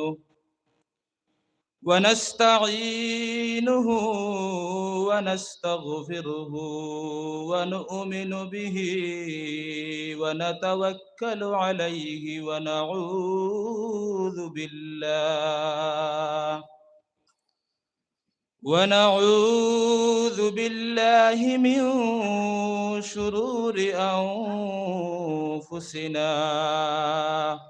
ونستعينه ونستعينه ونستغفره ونؤمن به ونتوكل عليه ونعوذ بالله ونعوذ بالله من شرور أنفسنا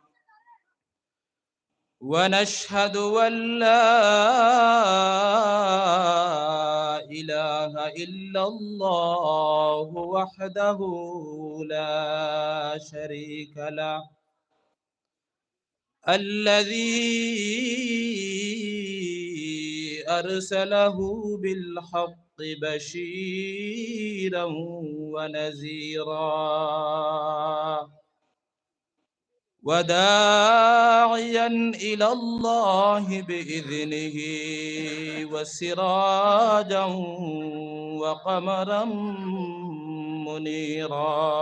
ونشهد أن لا إله إلا الله وحده لا شريك له. الذي أرسله بالحق بشيرا ونذيرا. وداعيا إلى الله بإذنه وسراجا وقمرا منيرا.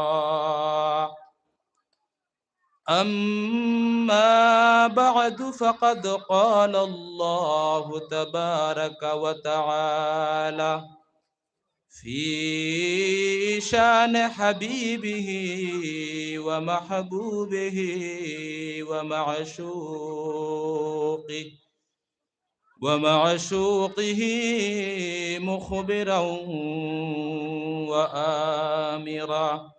أما بعد فقد قال الله تبارك وتعالى في شان حبيبه ومحبوبه ومعشوقه ومعشوقه مخبرا وآمرا.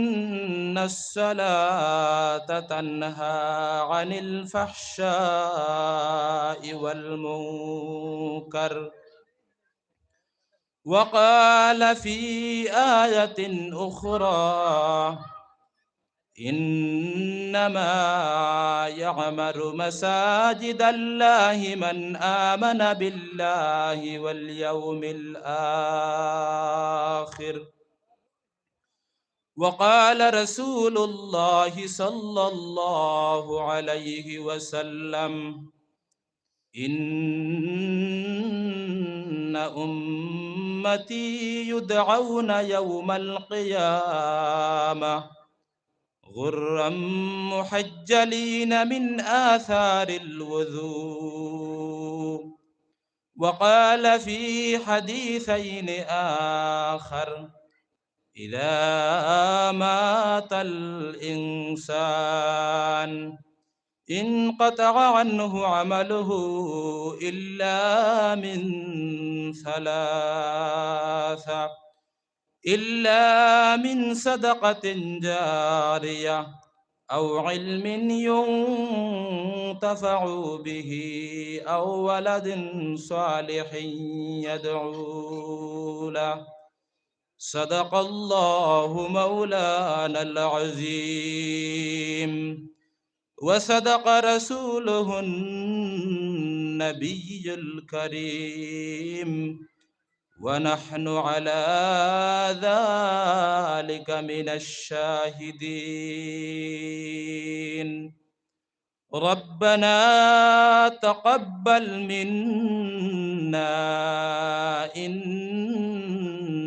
الصلاة تنهى عن الفحشاء والمنكر. وقال في آية أخرى إنما يعمر مساجد الله من آمن بالله واليوم الآخر. وقال رسول الله صلى الله عليه وسلم إن أمتي يدعون يوم القيامة غرا محجلين من آثار الوذوب وقال في حديثين آخر إذا مات الإنسان. انقطع عنه عمله إلا من ثلاثة إلا من صدقة جارية أو علم ينتفع به أو ولد صالح يدعو له. صدق الله مولانا العظيم. وصدق رسوله النبي الكريم. ونحن على ذلك من الشاهدين. ربنا تقبل منا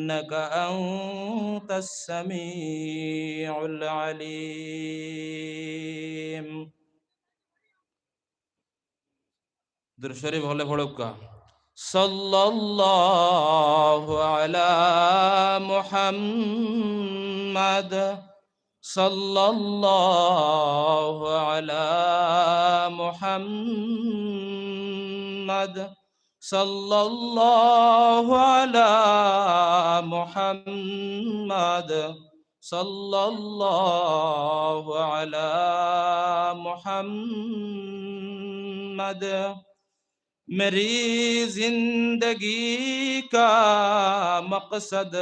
إنك أنت السميع العليم. در شريف هلا صلى الله على محمد. صلى الله على محمد. صلى الله على محمد. صلى الله على محمد. میری زندگی کا مقصد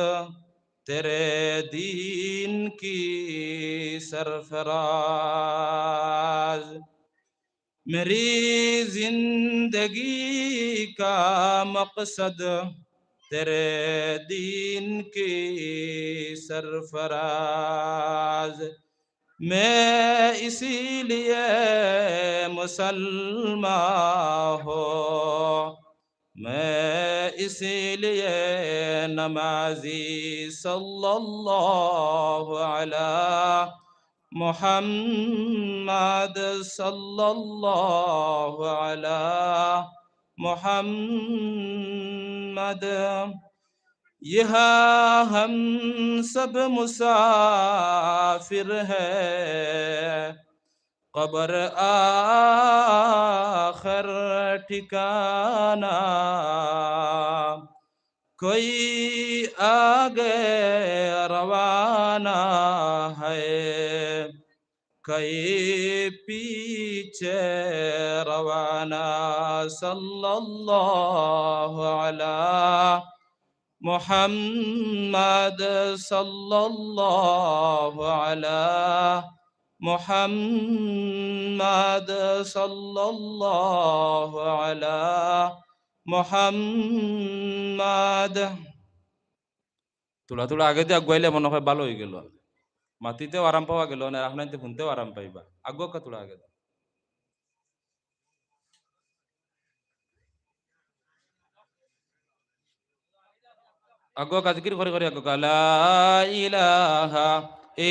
تیرے دین کی سرفراز. میری زندگی کا مقصد تیرے دین کی سرفراز۔ میں اسی لیے مسلمہ ہو میں اسی لیے نمازی صلی اللہ علیہ محمد صلی اللہ علیہ محمد یہ ہم سب مسافر ہے قبر آخر ٹھکانہ کوئی آگے روانہ ہے۔ کئے پیچھے روانہ صلی اللہ محمد صلى الله على محمد صلى الله على محمد তোলা তোলা আগে দিয়ে আগুয়াইলে মনে হয় ভালো হয়ে গেল মাটিতেও আরাম পাওয়া গেল না আপনার শুনতেও আরাম পাইবা। আগুয়া কা তোলা আগে আগুয়া কাজকির করে করে আগুয়া লা ইলাহা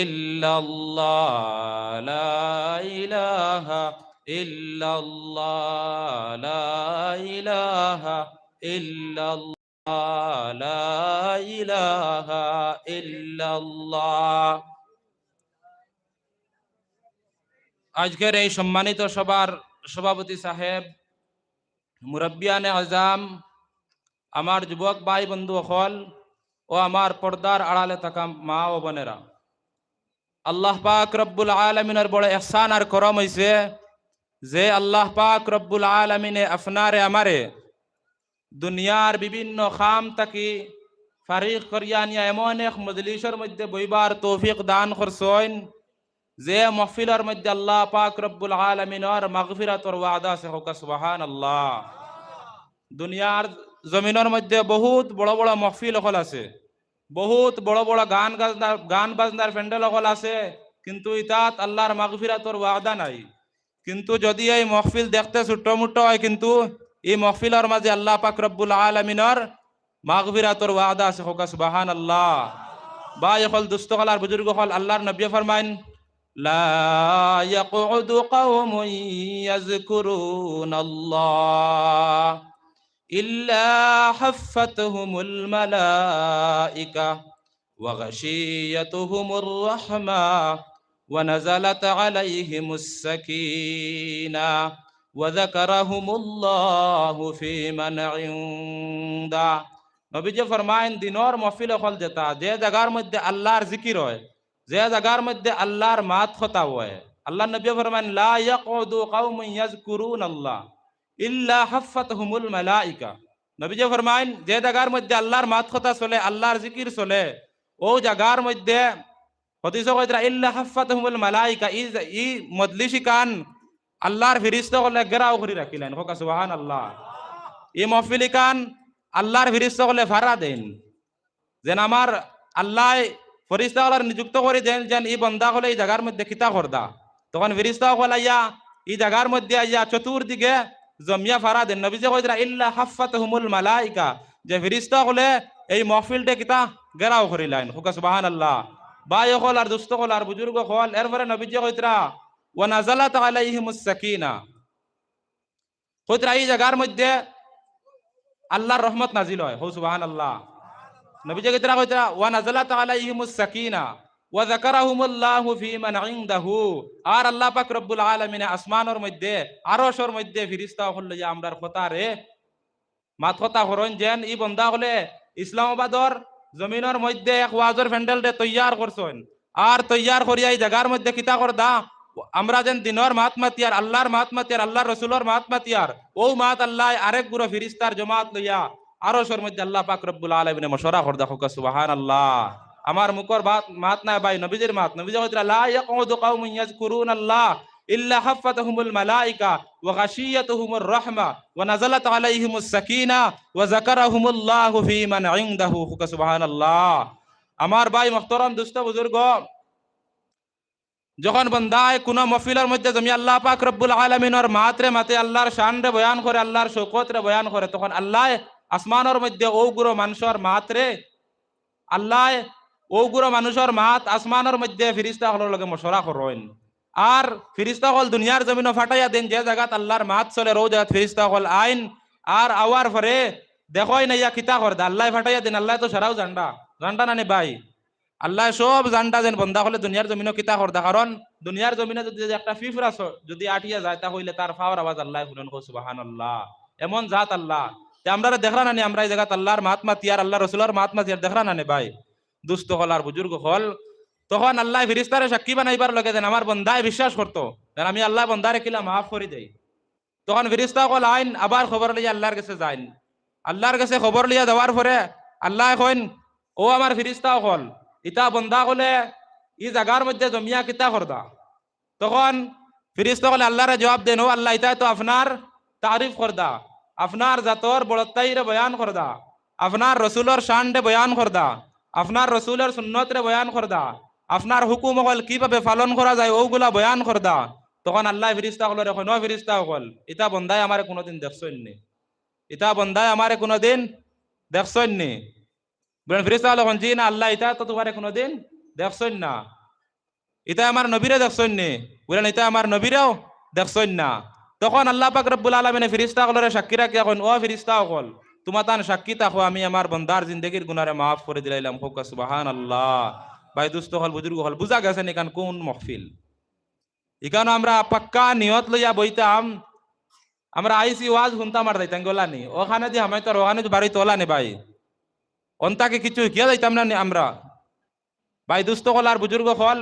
ইল্লাল্লাহ, লা ইলাহা ইল্লাল্লাহ, লা ইলাহা ইল্লাল্লাহ, লা ইলাহা ইল্লাল্লাহ। আজকের এই সম্মানিত সবার সভাপতি সাহেব, মুরব্বিয়ানে আজাম, আমার যুবক ভাই বন্ধু অকল ও আমার পর্দার আড়ালে থাকা মা ও বোনেরা। আল্লাহ পাক রব্বুল আলমিনের বড় এহসান আর করম হইছে যে আল্লাহ পাক রব্বুল আলমিনে আপনারে, আমারে দুনিয়ার বিভিন্ন খাম তাকি ফারিক করিয়া নিয়া এমন এক মজলিসের মধ্যে বইবার তৌফিক দান করছেন। যে মহফিলের মধ্যে আল্লাহ পাক রব্বুল আলমিনর মাগফিরাতর ওয়াদা আছে, হোকা সুবাহান আল্লাহ দুনিয়ার জমিনের মধ্যে বহুত বড় বড় মহফিল অকল আছে, বহুত বড় বড় গান গাজনার গান বাজনার প্যান্ডেল অকল আছে, কিন্তু ইতাত আল্লাহর মাগফিরাতর ওয়াদা নাই। কিন্তু যদি এই মহফিল দেখতে ছোট্ট হয়, কিন্তু এই মহফিলের মাঝে আল্লাহ পাক রব্বুল আলমিনর মাগফিরাতর ওয়াদা আছে, হোকা সুবাহান আল্লাহ বা এখন দুস্থ হল আর বুজুর্গ হল, আল্লাহর নবী ফরমাইন لا يقعد قوم يذكرون الله إلا حفتهم الملائكة وغشيتهم الرحمة ونزلت عليهم السكينة وذكرهم الله في من عنده নবীজি ফরমাইন দিনর মহফিল হল যেতা যে জায়গার মধ্যে আল্লাহর জিকির হয় যে জায়গার মধ্যে আল্লাহর মাত কথা হয় আল্লাহ নবী ফরমান লা ইয়াকুদু কওমুন ইয়াজকুরুন আল্লাহ ইল্লা হাফাতহুমুল মালাইকা। নবীজি ফরমাইন যে জায়গার মধ্যে আল্লাহর মাত কথা চলে, আল্লাহর জিকির চলে, ও জায়গার মধ্যে হদিস কইতরা ইল্লা হাফাতহুমুল মালাইকা ই ই মজলিসি কান আল্লাহর ফিরিস্তা হলে গেরাও করে রাখিলেন। হোকা, সুবহানাল্লাহ। ই মহফিলি কান আল্লাহর ফিরিস্তা হলে ভাড়া দেন। যেন আমার আল্লাহ ফরিস্তা হলার নিযুক্ত করে দেন যেন এই বন্দা হলে এই জায়গার মধ্যে খিতা করদা তখন ফিরিস্তা হল আইয়া এই জায়গার মধ্যে আইয়া চতুর্দিকে জমিয়া ফারা দেন নবী যে কইরা ইল্লা হাফাত হুমুল মালাইকা। যে ফিরিস্তা হলে এই মহফিলটা কিতা গেরাও করিলেন হুকা সুবাহান আল্লাহ বাই হল আর দুস্থ হল আর বুজুর্গ হল। এরপরে নবী যে কইরা ওয়া নাজালাত আলাইহিমুস সাকিনা। কইরা এই জায়গার মধ্যে আল্লাহর রহমত নাজিল হয়। হো আল্লাহ নবী যে কইরা কইরা ওয়া নাজালাত আলাইহিমুস সাকিনা ওয়া যাকারাহুমুল্লাহু ফি মান ইনদাহু। আর আল্লাহ পাক রব্বুল আলামিন আসমানের মধ্যে, আরশের মধ্যে ফেরেশতা হল যে আমরার কথা রে। মাত হরণ যেন ই বন্ধা হলে ইসলামাবাদর জমিনের মধ্যে এক ওয়াজর ফ্যান্ডেল দে তৈয়ার করছেন। আর তৈয়ার করিয়া এই জায়গার মধ্যে কিতা কর দা? আমরা যেন দিনর মাত মাতিয়ার, আল্লাহর মাত মাতিয়ার, আল্লাহর রসুলর মাত মাতিয়ার, ও মাত আল্লাহ, আরেক গুরো ফিরিস্তার জমাত লইয়া আরশের মধ্যে আল্লাহ পাক রব্বুল আলামিনে মশরা কর দেখো সুবহানাল্লাহ। আমার মুখর বাত, মাত নাই ভাই, নবীজির মাত। কাউমুন ইয়াজকুরুনাল্লাহ ইল্লা হাফাতাহুমুল মালাইকা ওয়া গাশিয়াতুহুমুর রাহমা ওয়া নাযালাত আলাইহিমুস সাকিনা ওয়া যাকারাহুমুল্লাহু সুবহানাল্লাহ। আমার ভাই বুজুর্গ, যখন কোন মধ্যে জমি আল্লাহ পাক রব্বুল আলমিনের মাত্রে মাতে, আল্লাহর শান রে বয়ান করে, আল্লাহর শৌকত রে বয়ান করে, তখন আল্লাহ আসমানের মধ্যে ও গুরো মানুষের মাত্রে আল্লাহ ও গুরো মানুষের মাত আসমানের মধ্যে ফিরিস্তা হলোর লগে মশরা করেন। আর ফিরিস্তা হল দুনিয়ার জমিন ফাটাইয়া দেন, যে জায়গাত আল্লাহর মাত চলে রো জায়গাত ফিরিস্তা হল আইন আর আওয়ার পরে দেখোই না ইয়া কিতা কর আল্লাহ ফাটাইয়া দেন, আল্লাহ তো সারাও জান্ডা। জান্ডা নানি ভাই আল্লাহ সব জানটা যেন বন্ধা হলে দুনিয়ার জমিনও কিতা করদা কারণ দুনিয়ার জমিনে যদি একটা ফিফরা যদি আটিয়া যায় তা হইলে তার ফাওয়ার আওয়াজ আল্লাহ শুনেন সুবাহান আল্লাহ এমন জাত আল্লাহ। আমরা দেখরা নানি আমরা এই জায়গাত আল্লাহর মাতমা তিয়ার, আল্লাহ রসুলার মাতমা তিয়ার দেখরা নানি ভাই? দুস্থ হল আর বুজুর্গ হল। তখন আল্লাহ ফিরিস্তারে সাক্ষী বানাইবার লগে দেন আমার বন্ধায় বিশ্বাস করতো আমি আল্লাহ বন্ধারে কিলা মাফ করে দেই। তখন ফিরিস্তা কল, আইন, আবার খবর লিয়া আল্লাহর কাছে যাইন। আল্লাহর কাছে খবর লিয়া দেওয়ার পরে আল্লাহ কইন, ও আমার ফিরিস্তা হল ইতা বন্ধা হলে ই জাগার মধ্যে জমিয়া কিতা করদা? তখন ফিরিস্তা হলে আল্লাহরে জবাব দেন, ও আল্লাহ ইতা তো আপনার তারিফ করদা। আপনার জাতর বড়ত্তাইরে বয়ান করদা। আপনার রসুলর শানরে বয়ান করদা। আপনার রসুলের সুন্নতরে বয়ান করদা। আপনার হুকুম হল কীভাবে পালন করা যায় ওগুলা বয়ান করদা। তখন আল্লাহ ফিরিস্তা হল এখন ফিরিস্তা হল, ইতা বন্ধায় আমারে কোনোদিন দেখছই নি। ইতা বন্ধায় আমারে কোনোদিন দেখছই নি। ফিরিস্তা হল জি না, আল্লাহ ইতা তো তোমারে কোনোদিন দেখছই না। ইতা আমার নবীরে দেখছই নি। বলেন, ইতা আমার নবীরেও দেখছই না। তখন আল্লাহ পাক রব্বুল আলমিনে ফিরিস্তা হলরে সাক্ষী রাখি, এখন, ও ফিরিস্তা হল তোমার তান সাক্ষী থাকো, আমি আমার বন্দার জিন্দগির গুনারে মাফ করে দিলাইলাম। হোক সুবাহান আল্লাহ ভাই দুস্থ হল, বুজুর্গ হল, বুঝা গেছেন এখান কোন মহফিল? এখানে আমরা পাক্কা নিয়ত লইয়া বইতাম, আমরা আইসি ওয়াজ শুনতাম আর যাইতাম গোলানি ওখানে যে আমি তোর, ওখানে বাড়ি তোলানি ভাই। অন্তাকে কিছু কিয়া যাইতাম না আমরা। ভাই দুস্থ হল আর বুজুর্গ হল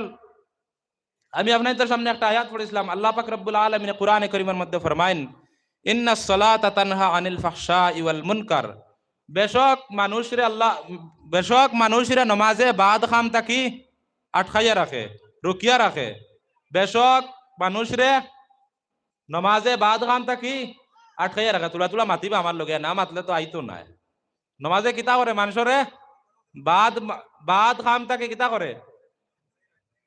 আমি আপনাদের সামনে একটা আয়াত পড়েছিলাম, আল্লাহ পাক রব্বুল আলমিনে কোরআনে করিমের মধ্যে ফরমাইন ইন্না সলাতা তানহা আনিল ফাহশা ইওয়াল মুনকার। বেশক মানুষরে আল্লাহ, বেশক মানুষরে নমাজে বাদ খাম তাকি আটকাইয়া রাখে, রুকিয়া রাখে। বেশক মানুষরে নমাজে বাদ খাম তাকি আটকাইয়া রাখে। তুলা তুলা মাতিবা আমার লগে, না মাতলে তো আইতো নাই। নমাজে কিতা করে মানুষরে? বাদ বাদ খাম তাকে কিতা করে?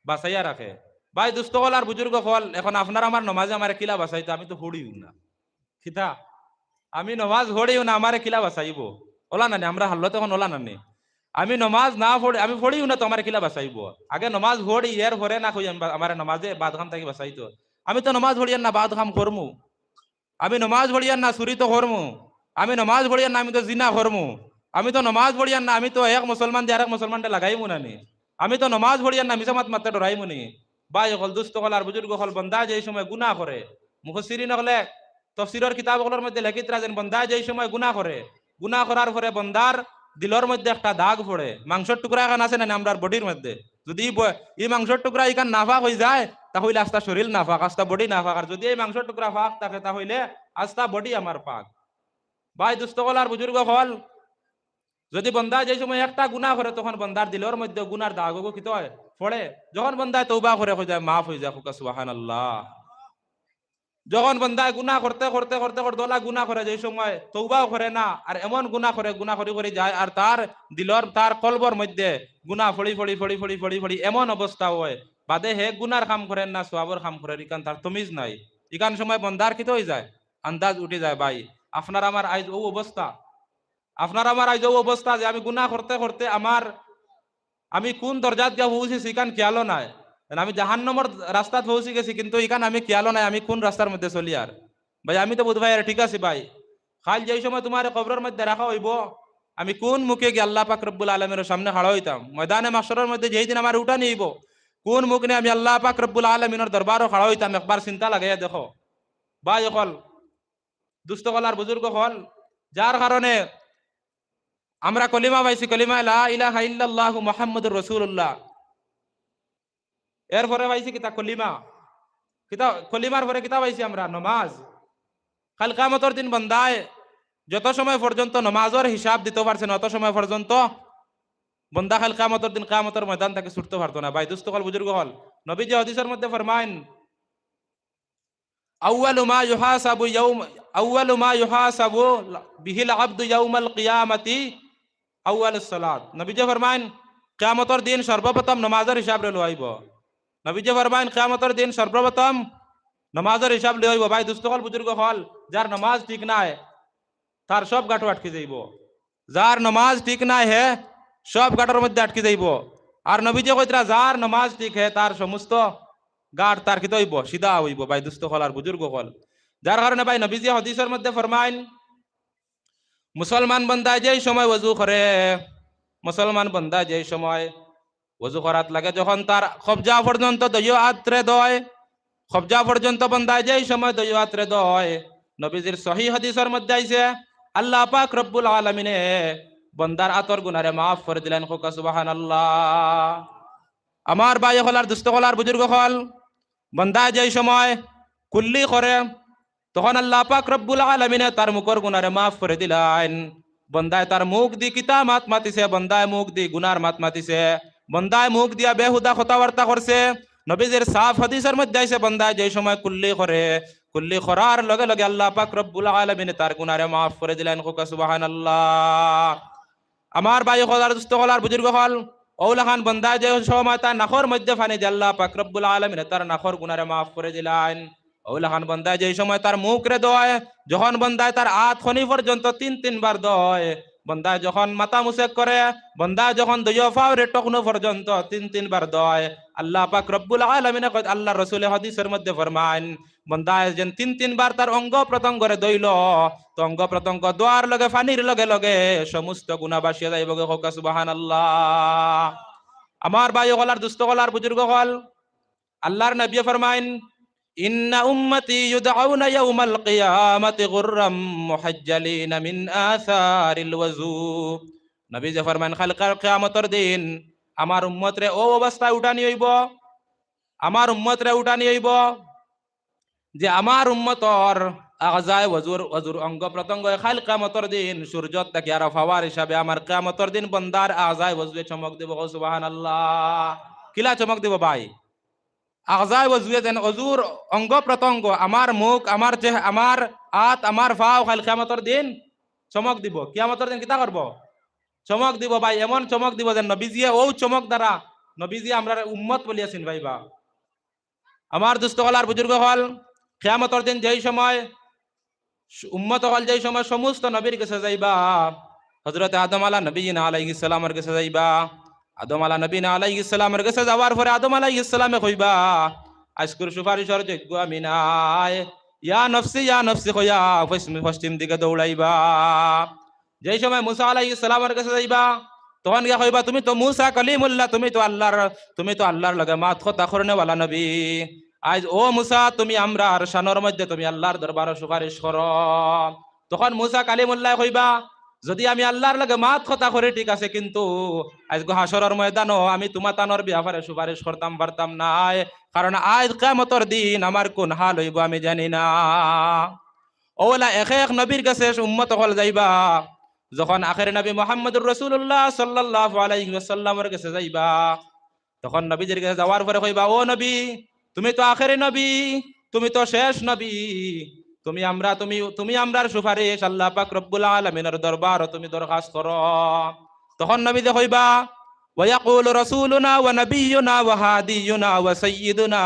বাসাইয়া রাখে। ভাই দুস্থ হল আর বুজুর্গ হল। এখন আপনার আমার নমাজে আমার কিলা বাসাইতো আমি তো হড়িও না। খিতা আমি নমাজ হড়িও না, আমারে কিলা বাসাইব ওলা নানি, আমরা হাল্লো তখন ওলা নানি। আমি নমাজ না পড়ি, আমি পড়িও না তো আমার কিলা বাসাইব আগে নমাজ পড়ি, এর পরে না কই আমার নমাজে বাদ খাম থাকি বাসাইতো আমি তো নমাজ পড়িয়ার না বাদ খাম করমু। আমি নমাজ পড়িয়ার না চুরি তো করমু। আমি নমাজ পড়িয়ার না আমি তো জিনা করমু। আমি তো নমাজ পড়িয়ার না আমি তো এক মুসলমান দিয়ে আরেক মুসলমানটা লাগাইমু নানি। আমি তো নমাজ পড়িয়ার না মিসামাত মাত্রা ডরাইমু নি। ভাই হল দুস্থ হল আর বুজুর্গ হল বন্দা যে সময় গুনাহ করে। মুখসিরি নহলে তফসিরের কিতাবগুলোর মধ্যে লেখিত রাখেন, বন্দা যে সময় গুনাহ করে। গুনাহ করার পরে বন্দার দিলর মধ্যে একটা দাগ পড়ে। মাংসের টুকরা এখন আছে না আমরা বডির মধ্যে? যদি এই মাংসের টুকরা ইখান নাফাক হয়ে যায়, তাহলে আস্তা শরীর নাফাক, আস্তা বডি নাফাক। আর যদি এই মাংসের টুকরা ফাঁক থাকে, তাহলে আস্তা বডি আমার পাক। ভাই দুস্থকল আর বুজুর্গ হল যদি বন্দা যে সময় একটা গুণা করে, তখন বন্দার দিলর মধ্যে গুনার দাগও কি হয় পড়ে যখন বন্দায় তৌবা করে, হয়ে যায়, মাফ হয়ে যায়, ফুকা সুবাহান আল্লাহ যখন বন্দায় গুনাহ করতে করতে করতে করতে ওলা গুনাহ করে, যে সময় তৌবাও করে না, আর এমন গুনাহ করে গুণা করি, করে যায়, আর তার দিলর, তার কলবর মধ্যে গুণা ফড়ি ফড়ি ফড়ি ফড়ি ফড়ি ফড়ি এমন অবস্থা হয়, বাদে হে গুনার কাম করেন না, সোয়াবর কাম করেন, ইকান তার তমিজ নাই। ইকান সময় বন্দার কিতে হয়ে যায়? আন্দাজ উঠে যায়, ভাই। আপনার, আমার আইজ ও অবস্থা। আপনার আমার আইজ ও অবস্থা যে আমি গুনাহ করতে করতে আমার, আমি কোন দরজাত গিয়া পৌঁছেছি ইকান খেয়ালও নাই। আমি জাহান্নমর রাস্তাত পৌঁছে গেছি, কিন্তু ইকান আমি খেয়ালও নাই, আমি কোন রাস্তার মধ্যে চলি আর। ভাই, আমি তো বুধ ভাই ঠিক আছে ভাই। খাল যেই সময় তোমার কবরের মধ্যে রাখা হইব, আমি কোন মুখে গিয়ে আল্লাহ পাক রব্বুল আলমের সামনে খাড়া হইতাম। ময়দানে মাসরের মধ্যে যেই দিন আমার উঠা নিব, কোন মুখ নিয়ে আমি আল্লাহ পাক রব্বুল আলমিনের দরবারও খাড়া হইতাম একবার চিন্তা লাগাইয়া দেখো। ভাই হল দুস্থ হল আর বুজুর্গ হল যার কারণে আমরা কলিমা পাইছি, কলিমা ইলাহা ইল্লাল্লাহু মুহাম্মাদুর রাসূলুল্লাহ। এরপরে পাইছি কিতা? কলিমা। কিতা? কলিমার পরে কিতা পাইছি আমরা? নমাজ। কালকামতর দিন বন্দায় যত সময় পর্যন্ত নমাজের হিসাব দিতে পারছে না, অত সময় পর্যন্ত বন্দা খাল কামতর দিন কামতর ময়দান তাকে ছুটতে পারতো না। ভাই, দুস্থ হল বুজুর্গ হল। নবী যে হদিসের মধ্যে ফরমাইন আউয়াল মা ইউহাসাবু ইয়াউম, আউয়াল মা ইউহাসাবু বিহিল আবদু ইয়াউমাল কিয়ামতি আউ্ল সালাদ নবীজে ফরমাইন কেয়ামতর দিন সর্বপ্রথম নমাজের হিসাব রে লইব। নবীজে ফরমাইন কেয়ামতর দিন সর্বপ্রথম নমাজের হিসাব লইব। ভাই দুস্থ হল বুজুর্গ হল, যার নমাজ ঠিক নাই, তার সব গাঁটো আটকে যাইব। যার নমাজ ঠিক নাই হে, সব গাঁটোর মধ্যে আটকে যাইব। আর নবীজে কইতরা যার নমাজ ঠিক হে, তার সমস্ত গাঁট তার কি হইব, সিধা হইব, ভাই দুস্থ হল আর বুজুর্গ হল। যার কারণে, ভাই, নবীজি হদিসের মধ্যে ফরমাইন মুসলমান বন্দা যেই সময় ওযু করে, মুসলমান বন্দা যেই সময় ওযু করাত লাগে, যখন তার কবজা পর্যন্ত দইয় আত্রে দয়, কবজা পর্যন্ত বন্দা যেই সময় দইয় আত্রে দয়, নবীজির সহি হদিসের মধ্যে আইছে, আল্লাহ পাক রব্বুল আলামিনে বন্দার আতর গুনারে মাফ করে দিলেন। খোকা সুবহানাল্লাহ। আমার ভাই হলার দুস্থ হলার বুজুর্গ হল। বন্দা যেই সময় কুল্লি করে তখন আল্লাহ পাক রব্বুল আলমিনে তার মুখর গুনারে মাফ করে দিলেন। বন্দায় তার মুখ দি কিতা মাত মাতিছে, বন্দায় মুখ দি গুনার মাত মাতিছে, বন্দায় মুখ দিয়া বেহুদা কথাবার্তা করছে। নবীজির সাফ হাদিসের মধ্যে আইছে, বন্দায় যেই সময় কুল্লি করে, কুল্লি করার লগে লগে আল্লাহ পাক রব্বুল আলমিনে তার গুনারে মাফ করে দিলেন। খোকা সুবহানাল্লাহ। আমার ভাই হলার দুস্থ হলার বুজুর্গ হল ওলা খান বন্দা যে সময় তার নাখর মধ্যে ফানি যে আল্লাহ পাক রব্বুল আলমিন তার নাখর গুনারে মাফ করে দিলেন। ওলা খান বন্দায় যে সময় তার মুখ রে দয়, যখন বন্দায় তার আত খনি পর্যন্ত তিন তিনবার দয়, বন্দায় যখন মাথা মুসেক করে, বন্দায় যখন দইয় ফাওরে টকনো পর্যন্ত তিন তিনবার দয়। আল্লাহ পাক রব্বুল আলমিনে আল্লাহ রসুল হদিসের মধ্যে ফরমান বন্দায় যেন তিন তিনবার তার অঙ্গ প্রত্যঙ্গরে দইল, তো অঙ্গ প্রত্যঙ্গ দোয়ার লগে, ফানির লগে লগে সমস্ত গুণা বাসিয়া যাইব গে হোক সুবাহান আল্লাহ আমার ভাই হলার দুস্থ হলার বুজুর্গ হল, আল্লাহর নবী ফরমাইন নবী কিয়ামতের দিন আমার উম্মত রে ও অবস্থায় উঠানি হইব, আমার উম্মত রে উঠানি হইব যে আমার উম্মতর আগাজায় ওজুর ওজুর অঙ্গ প্রত্যঙ্গ খাল কামতর দিন, সূর্য থেকে আর ফাওয়ার হিসাবে আমার কামতর দিন বন্দার আগাজায় ওজুয়ে চমক দিব আল্লাহ কিলা চমক দিব ভাই? আগাজায় ওজুয়ে যেন অজুর অঙ্গ প্রত্যঙ্গ, আমার মুখ, আমার চেহ, আমার আত আমার ফাও খাল কামতর দিন চমক দিব। কিয়ামতর দিন কিতা করব? চমক দিব ভাই, এমন চমক দিব যেন নবীজিয়ে ও চমক দ্বারা নবীজিয়ে আমরা উম্মত বলিয়াছেন ভাই বা। আমার দুস্থ হলার বুজুর্গ হল খেয়ামতর দিন যেই সময় উম্মত হল, যেই সময় সমস্ত নবীর কাছে যাইবা হজরত আদম আলা নবী না আলাইহিস সালামের কাছে যাইবা। আদম আলা নবী না আলাইহিস সালামের কাছে যাওয়ার পরে আদম আলাইহিস সালামে কইবা, আজকুর সুপারিশর যোগ্য আমি নাই। ইয়া নফসি ইয়া নফসি কইয়া পশ্চিম দিকে দৌড়াইবা। যেই সময় মুসা আলাইহিস সালামের কাছে যাইবা, তখন গিয়া কইবা, তুমি তো মুসা কলিমুল্লাহ, তুমি তো আল্লাহর তুমি তো আল্লাহর লগে মাত কথা করনে ওয়ালা নবী। আজ ও মুসা, তুমি আমরা আর শানোর মধ্যে, তুমি আল্লাহর দরবার সুপারিশ কর। তখন মুসা কালিমুল্লাহ কইবা যদি আমি আল্লাহর লগে মাত কথা করে, ঠিক আছে, কিন্তু আজ হাসরের ময়দানও আমি তোমার তানোর ব্যাপারে সুপারিশ করতাম, পারতাম নাই কারণ আজ কিয়ামতের দিন আমার কোন হাল হইব আমি জানি না। ওলা এক এক নবীর কাছে উম্মত হল যাইবা, যখন আখের নবী মোহাম্মদুর রসুল্লাহ সাল্লাহ আলাইসাল্লামের কাছে যাইবা, তখন নবীজির কাছে যাওয়ার পরে কইবা, ও নবী, তুমি তো আখেরি নবী, তুমি তো শেষ নবী তুমি আমরা, তুমি তুমি আমরার সুপারিশ। আল্লাহ পাক রব্বুল আলামিনের দরবার তুমি দরখাস্ত করো। তখন নবী না কইবা ওয়ায়াকুল রাসূলুনা ওয়া নাবিয়ুনা ওয়া হাদিয়ুনা ওয়া সাইয়্যিদুনা